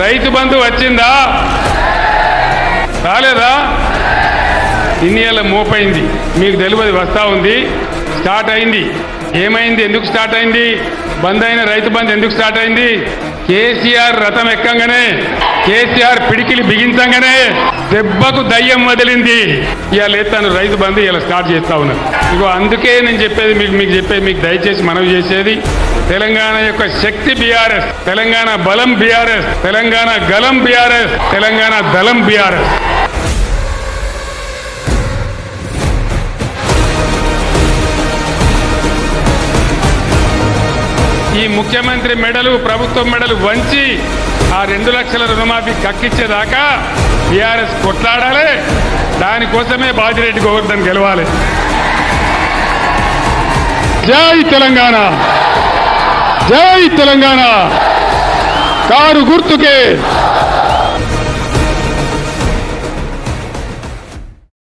రైతు బంధు వచ్చిందా? రాలేదా? ఇన్ని ఏళ్ళ మోపైంది. మీకు తెలియదు వస్తా ఉంది. స్టార్ట్ అయింది. ఏమైంది? ఎందుకు స్టార్ట్ అయింది? బంద్ అయిన రైతు బంద్ ఎందుకు స్టార్ట్ అయింది? కేసీఆర్ రథం ఎక్కంగానే కేసీఆర్ పిడికిలి బిగించంగానే దెబ్బకు దయ్యం వదిలింది. ఇవాళ ఎత్తాను రైతు బంద్ ఇలా స్టార్ట్ చేస్తా ఉన్నారు ఇగో అందుకే నేను చెప్పేది మీకు మీకు చెప్పేది మీకు దయచేసి మనవి చేసేది తెలంగాణ యొక్క శక్తి బీఆర్ఎస్ తెలంగాణ బలం బీఆర్ఎస్ తెలంగాణ గలం బీఆర్ఎస్ తెలంగాణ దళం బీఆర్ఎస్. ఈ ముఖ్యమంత్రి మెడలు ప్రభుత్వం మెడలు వంచి ఆ రెండు లక్షల రుణమాఫీ కక్కిచ్చేదాకా బీఆర్ఎస్ కొట్లాడాలి. దానికోసమే బాజిరెడ్డి గోవర్ధన్ గెలవాలి. జై తెలంగాణ. జై తెలంగాణ. కారు గుర్తుకే.